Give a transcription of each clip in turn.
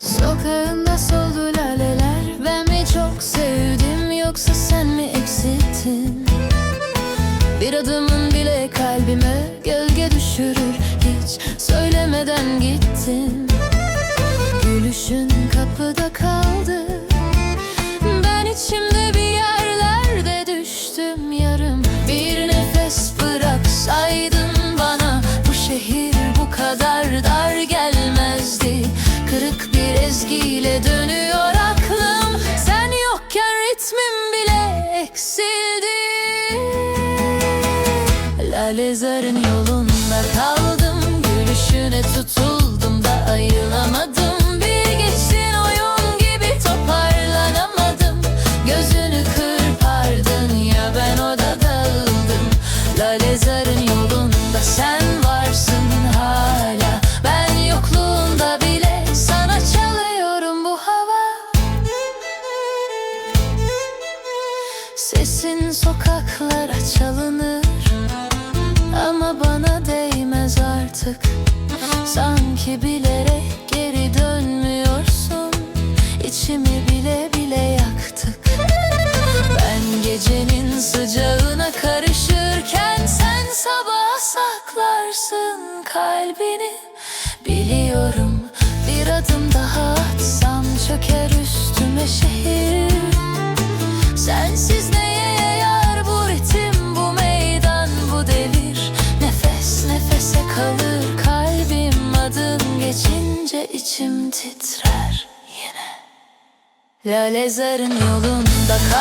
Sokağında soldu laleler Ben mi çok sevdim yoksa sen mi eksilttin Bir adımın bile kalbime gölge düşürür Hiç söylemeden gittin Gülüşün kapıda kaldı ritmim bile eksildi. Lalezar'ın yolunda kaldım Gülüşüne tutuldum da ayılamadım Sesin sokaklara çalınır Ama bana değmez artık. Sanki bilerek geri dönmüyorsun. İçimi bile bile yaktık. Ben gecenin sıcağına karışırken Sen sabah saklarsın kalbini. Biliyorum bir adım daha atsam Çöker üstüme şehir Sensiz neye yar bu ritim bu meydan bu devir? Nefes nefese kalır kalbim adın geçince içim titrer yine. Lalezar'ın yolunda kaldım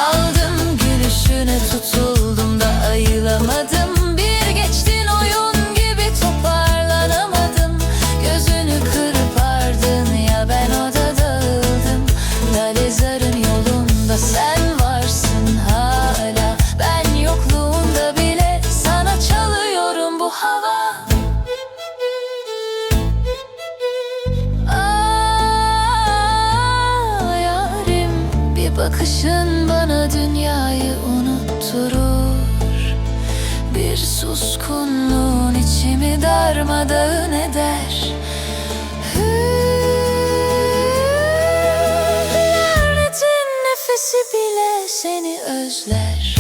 bakışın bana dünyayı unutturur. Bir suskunluğun içimi darmadağın eder. Lanetin nefesi bile seni özler.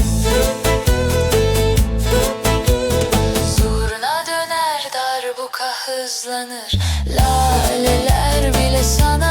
Zurna döner darbuka hızlanır. Laleler bile sana